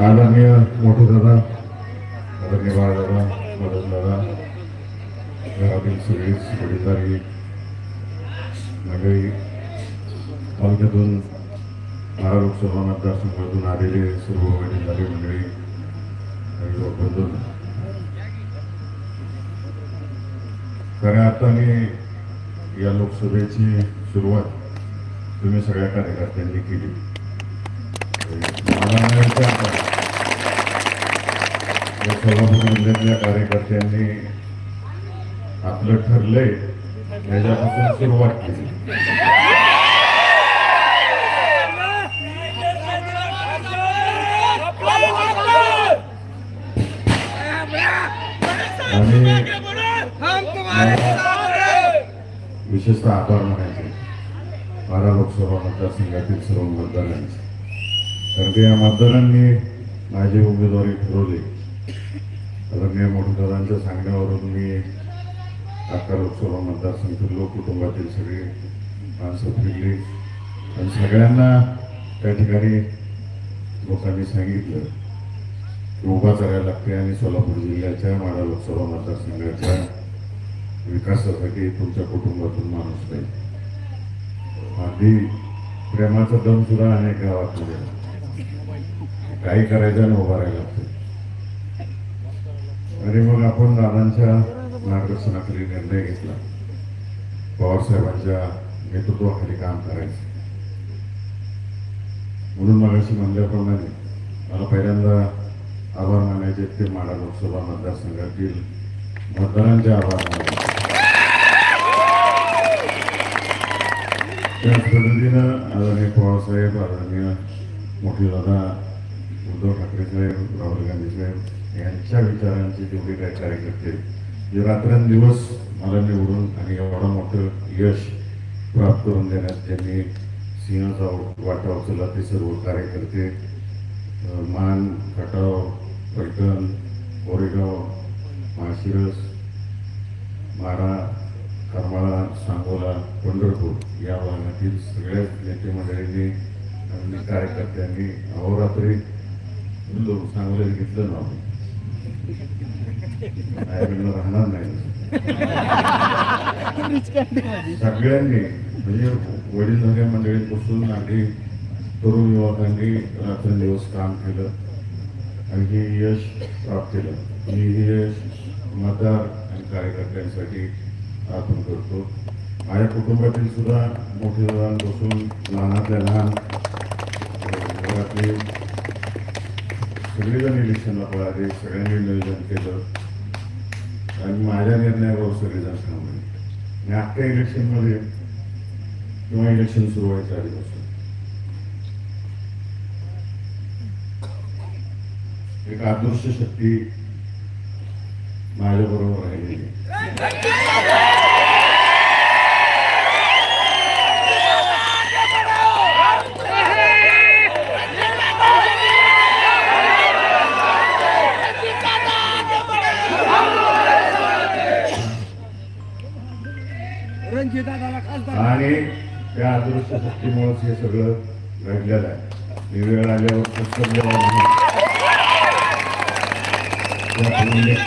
आदरणीय मोठे दादा आदरणीय बाळदादा मदन दादा घरातील सगळीच वडीलधारी मंडळी तालुक्यातून मारा लोकसभा मतदारसंघातून आलेले सर्व वडीलधारी मंडळी आणि खऱ्या अर्थाने या लोकसभेची सुरुवात तुम्ही सगळ्या कार्यकर्त्यांनी केली. मला नाही सभापतीमंडळातल्या कार्यकर्त्यांनी आपलं ठरलंय याच्यापासून सुरुवात केली. आणि विशेषतः आभार मानायचे बारा लोकसभा मतदारसंघातील सर्व मतदारांचे. कारण की या मतदारांनी माझी उमेदवारी ठरवली. रम्य मोठदारांच्या सांगण्यावरून मी अकरा लोकसभा मतदारसंघातील फिरलो कुटुंबातील सगळी माणसं फिरली. आणि सगळ्यांना त्या ठिकाणी लोकांनी सांगितलं की उभा करायला लागते आणि सोलापूर जिल्ह्याच्या माडा लोकसभा मतदारसंघाच्या विकासासाठी तुमच्या कुटुंबातून माणूस पाहिजे आधी प्रेमाचा दम सुद्धा अनेक गावात काही करायचं आणि उभा राहायला लागतं आणि मग आपण दादांच्या मार्गदर्शनाखाली निर्णय घेतला. पवारसाहेबांच्या नेतृत्वाखाली काम करायचं. म्हणून मग अशी म्हणल्याप्रमाणे मला पहिल्यांदा आभार मानायचे ते माडा लोकसभा मतदारसंघातील मतदारांचे आभार मानायचे त्याच पद्धतीनं आदरणीय पवारसाहेब आदरणीय मोठी दादा उद्धव ठाकरे साहेब राहुल गांधी साहेब यांच्या विचारांचे जेवढे काही कार्यकर्ते जे रात्रंदिवस मला निवडून आणि एवढं मोठं यश प्राप्त करून देण्यात त्यांनी सिंहाचा वाटा उचलला. ते सर्व कार्यकर्ते मान खटाव पैठण कोरेगाव माळशिरस मारा करमाळा सांगोला पंढरपूर या भागातील सगळ्याच नेते मंडळींनी आणि कार्यकर्त्यांनी अहोरात्री बोललो घेतलं नाव आईकडनं राहणार नाही. सगळ्यांनी म्हणजे वडील मंडळींपासून अगदी तरुण युवकांनी रात्रंदिवस काम केलं आणि हे यश प्राप्त केलं. मी हे यश मतदार आणि कार्यकर्त्यांसाठी आपण करतो. माझ्या कुटुंबातील सुद्धा मोठे बसून लहानातल्या लहान घरातले सगळेजण इलेक्शनला पळाले सगळ्यांनी नियोजन केलं. आणि माझ्या निर्णयावर सगळेजण थांबले आणि आत्ता इलेक्शनमध्ये किंवा इलेक्शन सुरू व्हायच्या आधीपासून. एक आदर्श शक्ती माझ्या बरोबर राहिलेली शक्तीमुळेच हे सगळं घडलेलं आहे. ही वेळ आल्यावर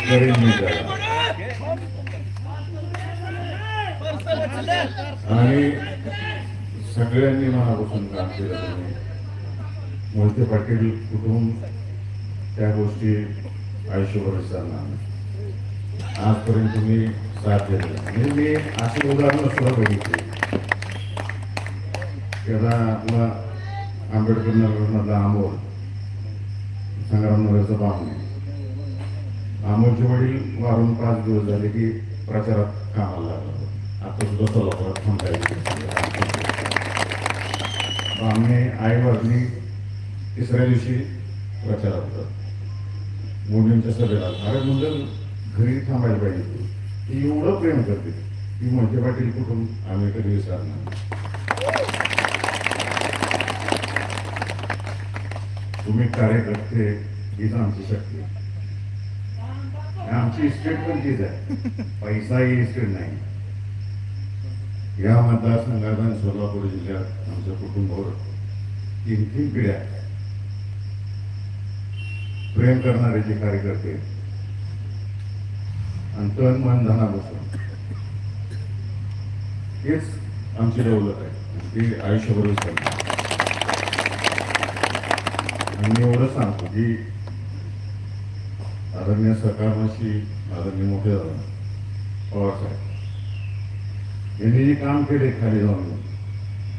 करेन मी त्याला. आणि सगळ्यांनी मनापासून काम केलं तुम्ही. मोहिते पाटील कुठून त्या गोष्टी आयुष्यभर विसरणार आजपर्यंत तुम्ही साथ दिला. आणि म्हणजे मी अशी उदाहरणं सुद्धा बघितली. आपला आंबेडकर नगरमधला आमोल संग्राम नगरचा बामणे अमोलचे वडील वारून पाच दिवस झाले की प्रचारात कामाला लागला. आता सुद्धा सोलापुरात थांबायचे बामणे आई वाजली तिसऱ्या दिवशी प्रचारात होतात. मुलींच्या सभेला. अरे मुलं घरी थांबायला पाहिजे ती एवढं प्रेम करते ती म्हणजे पाटील कुठून आम्ही कधी विसरणार तुम्ही कार्यकर्ते हीच आमची शक्ती आणि आमची इस्टेट पण तीच आहे. पैसाही इस्टेट नाही. या मतदारसंघात आणि सोलापूर जिल्ह्यात आमच्या कुटुंबावर तीन तीन पिढ्या प्रेम करणारे जे कार्यकर्ते आणि तन मन धना बसून हेच आमची दौलत आहे. ती आयुष्यभरच आहे आणि मी एवढं सांगतो की आदरणीय सरकारशी आदरणीय मोठे झालं पवार साहेब यांनी जे काम केले खाली जाऊन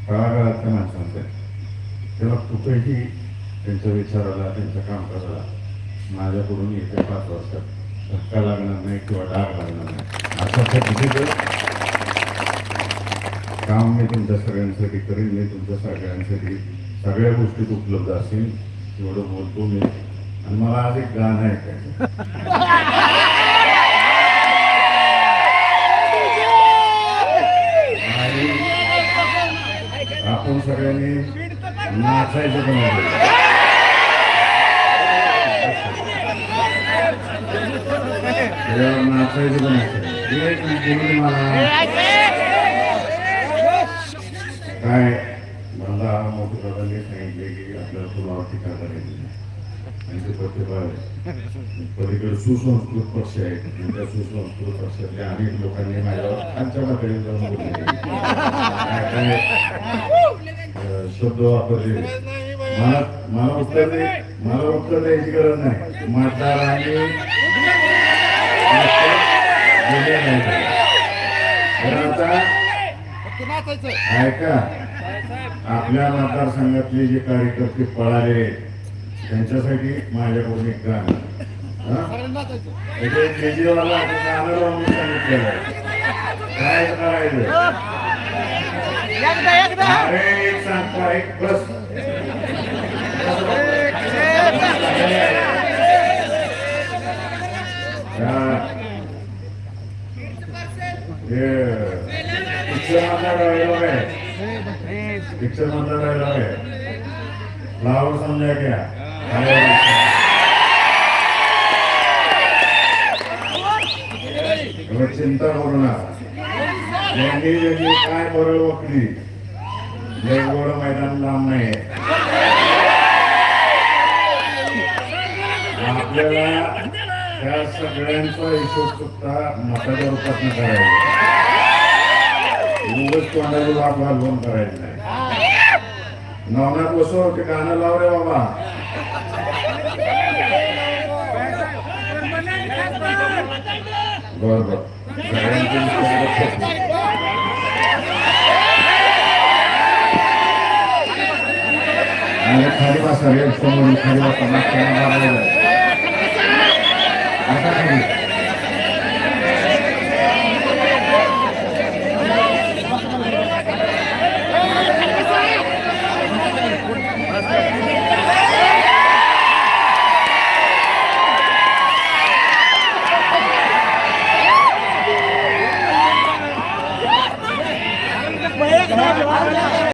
काळाकाळातल्या माणसांचं त्याला कुठेही त्यांच्या विचाराला त्यांच्या कामकाजाला माझ्याकडून येत्या पाच वर्षात धक्का लागणार नाही किंवा डाग लागणार नाही. अशा पद्धतीचं काम मी तुमच्या सगळ्यांसाठी करीन मी तुमच्या सगळ्यांसाठी सगळ्या गोष्टीत उपलब्ध असेल एवढं बोलतो मी आणि मला आज एक गाणं ऐकायचं आपण सगळ्यांनी नाचायचं पण आहे. नाचायचं पण आहे. मला काय मला मोठे दादांनी सांगितले की आपल्याला फुलावर टीका करायची आणि ते प्रतिभा पलीकडे सुसंस्कृत पक्ष आहे आणि त्या सुसंस्कृत पक्षातल्या अनेक लोकांनी माझ्यावर खालच्या पातळीवर जाऊन बोलले शब्द वापरले मला मला उत्तर दे मला उत्तर द्यायची गरज नाही मतदारांनी दिले ऐका. आपल्या मतदारसंघातले जे कार्यकर्ते पळाले त्यांच्यासाठी माझ्याकडून एक गाणं. केजरीवालला सांगितलेलं आहे. काय करायचं? अरे एक सांगता एक बस हा. हे. पिक्चर मधला डायलॉग आहे समजा क्या चिंता करू नका. काय बरं वकली लय गोड मैदान लांब नाही आपल्याला त्या सगळ्यांचा हिशोब सुद्धा मताच्या रूपात करायचा. उगच तोंडाची वाप घालवून करायचं नाही. नवनात बसो की गाणं लाव रे बाबा बर बर खाली बसा समोर खाली बसा मागच्या खाली.